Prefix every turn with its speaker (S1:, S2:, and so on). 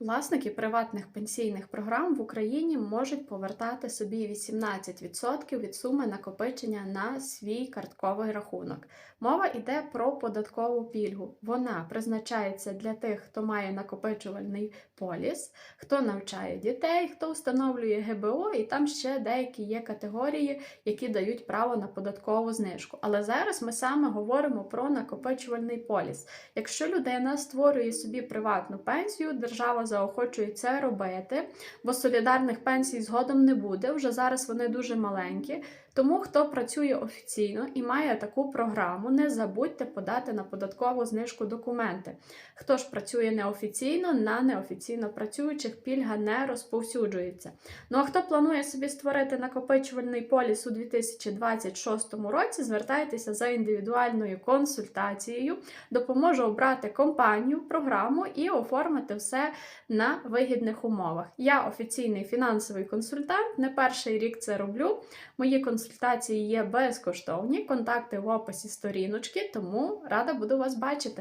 S1: Власники приватних пенсійних програм в Україні можуть повертати собі 18% від суми накопичення на свій картковий рахунок. Мова йде про податкову пільгу. Вона призначається для тих, хто має накопичувальний поліс, хто навчає дітей, хто встановлює ГБО, і там ще деякі є категорії, які дають право на податкову знижку. Але зараз ми саме говоримо про накопичувальний поліс. Якщо людина створює собі приватну пенсію, держава заохочує це робити, бо солідарних пенсій згодом не буде. Вже зараз вони дуже маленькі. Тому хто працює офіційно і має таку програму, не забудьте подати на податкову знижку документи. Хто ж працює неофіційно, на неофіційно працюючих пільга не розповсюджується. Ну а хто планує собі створити накопичувальний поліс у 2026 році, звертайтеся за індивідуальною консультацією, допоможу обрати компанію, програму і оформити все на вигідних умовах. Я офіційний фінансовий консультант, не перший рік це роблю. Мої консультації є безкоштовні. Контакти в описі сторіночки, тому рада буду вас бачити.